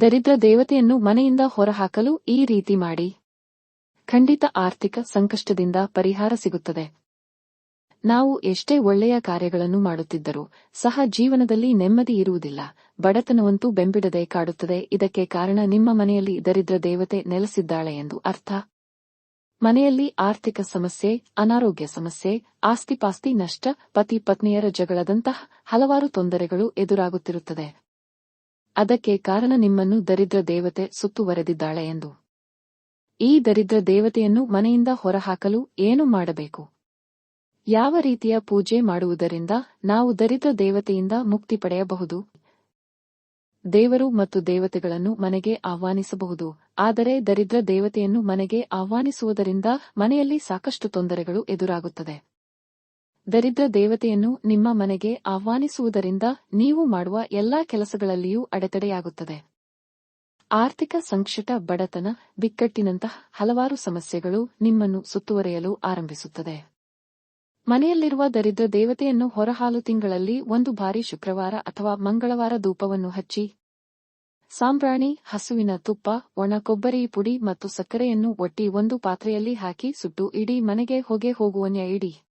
ದರಿದ್ರ ದೇವತೆಯನ್ನು ಮನೆಯಿಂದ ಹೊರಹಾಕಲು ಈ ರೀತಿ ಮಾಡಿ. ಖಂಡಿತ ಆರ್ಥಿಕ ಸಂಕಷ್ಟದಿಂದ ಪರಿಹಾರ ಸಿಗುತ್ತದೆ. ನಾವು ಎಷ್ಟೇ ಒಳ್ಳೆಯ ಕಾರ್ಯಗಳನ್ನು ಮಾಡುತ್ತಿದ್ದರೂ ಸಹ ಜೀವನದಲ್ಲಿ ನೆಮ್ಮದಿ ಇರುವುದಿಲ್ಲ. ಬಡತನವಂತೂ ಬೆಂಬಿಡದೆ ಕಾಡುತ್ತದೆ. ಇದಕ್ಕೆ ಕಾರಣ ನಿಮ್ಮ ಮನೆಯಲ್ಲಿ ದರಿದ್ರ ದೇವತೆ ನೆಲೆಸಿದ್ದಾಳೆ ಎಂದು ಅರ್ಥ. ಮನೆಯಲ್ಲಿ ಆರ್ಥಿಕ ಸಮಸ್ಯೆ, ಅನಾರೋಗ್ಯ ಸಮಸ್ಯೆ, ಆಸ್ತಿಪಾಸ್ತಿ ನಷ್ಟ, ಪತಿ ಪತ್ನಿಯರ ಜಗಳದಂತಹ ಹಲವಾರು ತೊಂದರೆಗಳು ಎದುರಾಗುತ್ತಿರುತ್ತದೆ. ಅದಕ್ಕೆ ಕಾರಣ ನಿಮ್ಮನ್ನು ದರಿದ್ರ ದೇವತೆ ಸುತ್ತುವರೆದಿದ್ದಾಳೆ ಎಂದು. ಈ ದರಿದ್ರ ದೇವತೆಯನ್ನು ಮನೆಯಿಂದ ಹೊರಹಾಕಲು ಏನು ಮಾಡಬೇಕು? ಯಾವ ರೀತಿಯ ಪೂಜೆ ಮಾಡುವುದರಿಂದ ನಾವು ದರಿದ್ರ ದೇವತೆಯಿಂದ ಮುಕ್ತಿ ಪಡೆಯಬಹುದು? ದೇವರು ಮತ್ತು ದೇವತೆಗಳನ್ನು ಮನೆಗೆ ಆಹ್ವಾನಿಸಬಹುದು, ಆದರೆ ದರಿದ್ರ ದೇವತೆಯನ್ನು ಮನೆಗೆ ಆಹ್ವಾನಿಸುವುದರಿಂದ ಮನೆಯಲ್ಲಿ ಸಾಕಷ್ಟು ತೊಂದರೆಗಳು ಎದುರಾಗುತ್ತದೆ. ದರಿದ್ರ ದೇವತೆಯನ್ನು ನಿಮ್ಮ ಮನೆಗೆ ಆಹ್ವಾನಿಸುವುದರಿಂದ ನೀವು ಮಾಡುವ ಎಲ್ಲಾ ಕೆಲಸಗಳಲ್ಲಿಯೂ ಅಡೆತಡೆಯಾಗುತ್ತದೆ. ಆರ್ಥಿಕ ಸಂಕ್ಷಿಟ ಬಡತನ, ಬಿಕ್ಕಟ್ಟಿನಂತಹ ಹಲವಾರು ಸಮಸ್ಯೆಗಳು ನಿಮ್ಮನ್ನು ಸುತ್ತುವರೆಯಲು ಆರಂಭಿಸುತ್ತದೆ. ಮನೆಯಲ್ಲಿರುವ ದರಿದ್ರ ದೇವತೆಯನ್ನು ಹೊರಹಾಲು ತಿಂಗಳಲ್ಲಿ ಒಂದು ಬಾರಿ ಶುಕ್ರವಾರ ಅಥವಾ ಮಂಗಳವಾರ ಧೂಪವನ್ನು ಹಚ್ಚಿ, ಸಾಂಬ್ರಾಣಿ, ಹಸುವಿನ ತುಪ್ಪ, ಒಣ ಕೊಬ್ಬರಿ ಪುಡಿ ಮತ್ತು ಸಕ್ಕರೆಯನ್ನು ಒಟ್ಟಿ ಒಂದು ಪಾತ್ರೆಯಲ್ಲಿ ಹಾಕಿ ಸುಟ್ಟು ಇಡೀ ಮನೆಗೆ ಹೊಗೆ ಹೋಗುವನ್ಯ ಇಡಿ.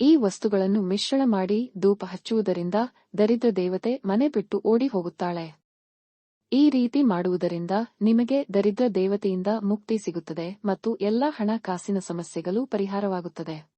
ಈ ವಸ್ತುಗಳನ್ನು ಮಿಶ್ರಣ ಮಾಡಿ ಧೂಪ ಹಚ್ಚುವುದರಿಂದ ದರಿದ್ರ ದೇವತೆ ಮನೆ ಬಿಟ್ಟು ಓಡಿ ಹೋಗುತ್ತಾಳೆ ಈ ರೀತಿ ಮಾಡುವುದರಿಂದ ನಿಮಗೆ ದರಿದ್ರ ದೇವತೆಯಿಂದ ಮುಕ್ತಿ ಸಿಗುತ್ತದೆ ಮತ್ತು ಎಲ್ಲಾ ಹಣಕಾಸಿನ ಸಮಸ್ಯೆಗಳು ಪರಿಹಾರವಾಗುತ್ತದೆ.